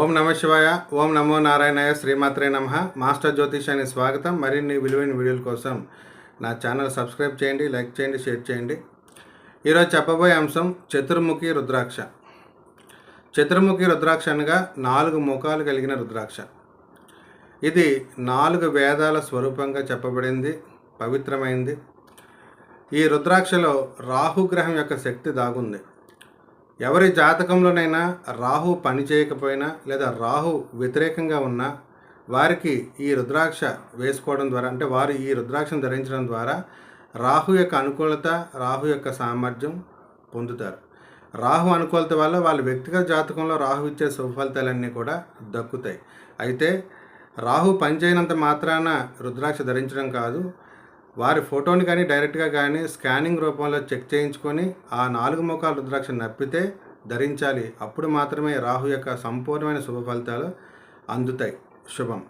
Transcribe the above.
ఓం నమ శివాయ ఓం నమో నారాయణయ శ్రీమాత్రే నమ. మాస్టర్ జ్యోతిషానికి స్వాగతం. మరిన్ని విలువైన వీడియోల కోసం నా ఛానల్ సబ్స్క్రైబ్ చేయండి లైక్ చేయండి షేర్ చేయండి. ఈరోజు చెప్పబోయే అంశం చతుర్ముఖి రుద్రాక్ష. చతుర్ముఖి రుద్రాక్ష అనగా నాలుగు ముఖాలు కలిగిన రుద్రాక్ష. ఇది నాలుగు వేదాల స్వరూపంగా చెప్పబడింది పవిత్రమైంది. ఈ రుద్రాక్షలో రాహుగ్రహం యొక్క శక్తి దాగుంది. ఎవరి జాతకంలోనైనా రాహు పని చేయకపోయినా లేదా రాహు వ్యతిరేకంగా ఉన్నా వారికి ఈ రుద్రాక్ష వేసుకోవడం ద్వారా అంటే వారు ఈ రుద్రాక్షను ధరించడం ద్వారా రాహు యొక్క అనుకూలత రాహు యొక్క సామర్థ్యం పొందుతారు. రాహు అనుకూలత వల్ల వాళ్ళ వ్యక్తిగత జాతకంలో రాహు ఇచ్చే సుఫలితాలన్నీ కూడా దక్కుతాయి. అయితే రాహు పనిచేయనంత మాత్రాన రుద్రాక్ష ధరించడం కాదు. వారి ఫోటోని కానీ డైరెక్ట్గా కానీ స్కానింగ్ రూపంలో చెక్ చేయించుకొని ఆ నాలుగు ముఖాల రుద్రాక్ష నప్పితే ధరించాలి. అప్పుడు మాత్రమే రాహు యొక్క సంపూర్ణమైన శుభ ఫలితాలు అందుతాయి. శుభం.